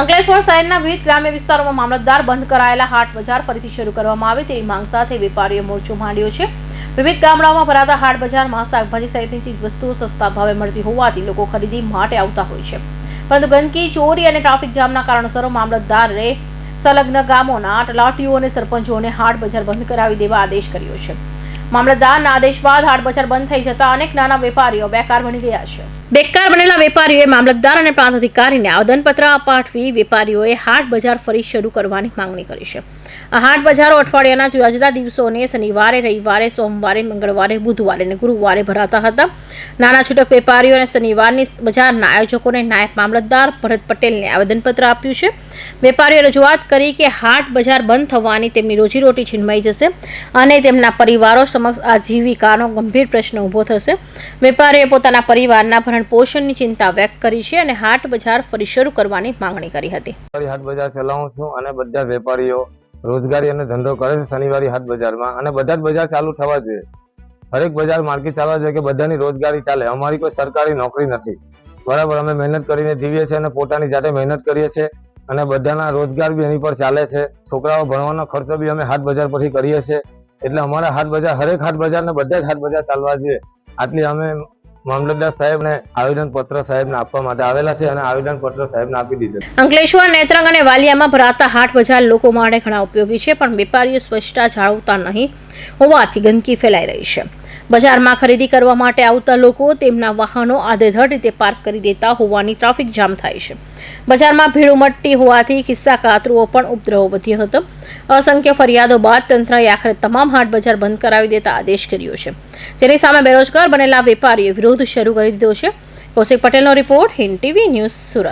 અંકલેશ્વર શહેરના વિવિધ ગ્રામ્ય વિસ્તારોમાં મામલતદાર બંધ કરાયેલા હાટ બજાર ફરીથી શરૂ કરવામાં આવે તેવી માંગ સાથે વેપારીઓ મોરચો માંડ્યો છે. વિવિધ ગામડાઓમાં ભરાતા હાટ બજારમાં શાકભાજી સહિતની ચીજ વસ્તુઓ સસ્તા ભાવે મળતી હોવાથી લોકો ખરીદી માટે આવતા હોય છે. પરંતુ ગંદકી, ચોરી અને ટ્રાફિક જામના કારણોસર મામલતદારે સંલગ્ન ગામોના તલાટીઓ અને સરપંચોને હાટ બજાર બંધ કરાવી દેવા આદેશ કર્યો છે. મામલતદારના આદેશ બાદ હાટ બજાર બંધ થઈ જતા અનેક નાના વેપારીઓ બેકાર બની ગયા છે. બેકાર બનેલા વેપારીઓએ મામલતદાર અને પ્રાંત અધિકારીને આવેદનપત્ર પાઠવી વેપારીઓએ હાટ બજાર ફરી શરૂ કરવાની માંગણી કરી છે. આ હાટ બજારો અઠવાડિયાના જુદા જુદા દિવસોને શનિવારે, રવિવારે, સોમવારે, મંગળવારે, બુધવારે અને ગુરુવારે ભરાતા હતા. નાના છૂટક વેપારીઓ અને શનિવારની બજારના આયોજકોને નાયબ મામલતદાર ભરત પટેલને આવેદનપત્ર આપ્યું છે. વેપારીઓએ રજૂઆત કરી કે હાટ બજાર બંધ થવાની તેમની રોજીરોટી છીનવાઈ જશે અને તેમના પરિવારો સમક્ષ આજીવિકાનો ગંભીર પ્રશ્ન ઊભો થશે. વેપારીએ પોતાના પરિવારના ભરણ પોષણની ચિંતા વ્યક્ત કરી છે અને હાટ બજાર ફરી શરૂ કરવાની માંગણી કરી હતી. હાટ બજાર ચલાવું છું અને બધા વેપારીઓ રોજગારી અને ધંધો કરે છે શનિવારે હાટ બજારમાં અને બધા જ બજાર ચાલુ થવા જોઈએ. હરેક બજાર માર્કેટ ચાલવા જોઈએ કે બધાની રોજગારી ચાલે. અમારી કોઈ સરકારી નોકરી નથી. બરાબર, અમે મહેનત કરીને જીવીએ છીએ અને પોતાની જાતે મહેનત કરીએ છીએ. અને બધાના રોજગાર બી એની પર ચાલે છે. છોકરાઓ ભણવાનો ખર્ચો બી અમે હાટ બજાર પરથી કરીએ છીએ. એટલે અમારા હાટ બજાર, હરેક હાટ બજાર ને બધા જ હાટ બજાર ચાલવા જોઈએ. આટલી અમે મામલતદાર સાહેબને આવેદન પત્ર સાહેબને આપવા માટે આવેલા છે અને આવેદન પત્ર સાહેબને આપી દીધું અંકલેશ્વર, નેત્રંગ અને વાલિયામાં ભરાતા હાટ બજાર લોકો માટે ઘણા ઉપયોગી છે, પણ વેપારીઓ સ્વચ્છતા જાળવતા નહીં. હોવાથી ગંદકી ફેલાઈ રહી છે. બજારમાં ખરીદી કરવા માટે આવતા લોકો તેમના વાહનો આધેધડ રીતે પાર્ક કરી દેતા હોવાની ટ્રાફિક જામ થાય છે. બજારમાં ભીડ ઉમટતી હોવાથી ખિસ્સા કાતરુઓ પણ ઉપદ્રવો વધ્યો હતો. અસંખ્ય ફરિયાદો બાદ તંત્રએ આખરે તમામ હાટ બજાર બંધ કરાવી દેતા આદેશ કર્યો છે. જેની સામે બેરોજગાર બનેલા વેપારીએ વિરોધ શરૂ કરી દીધો છે. કૌશિક પટેલનો report Hind TV news Surat.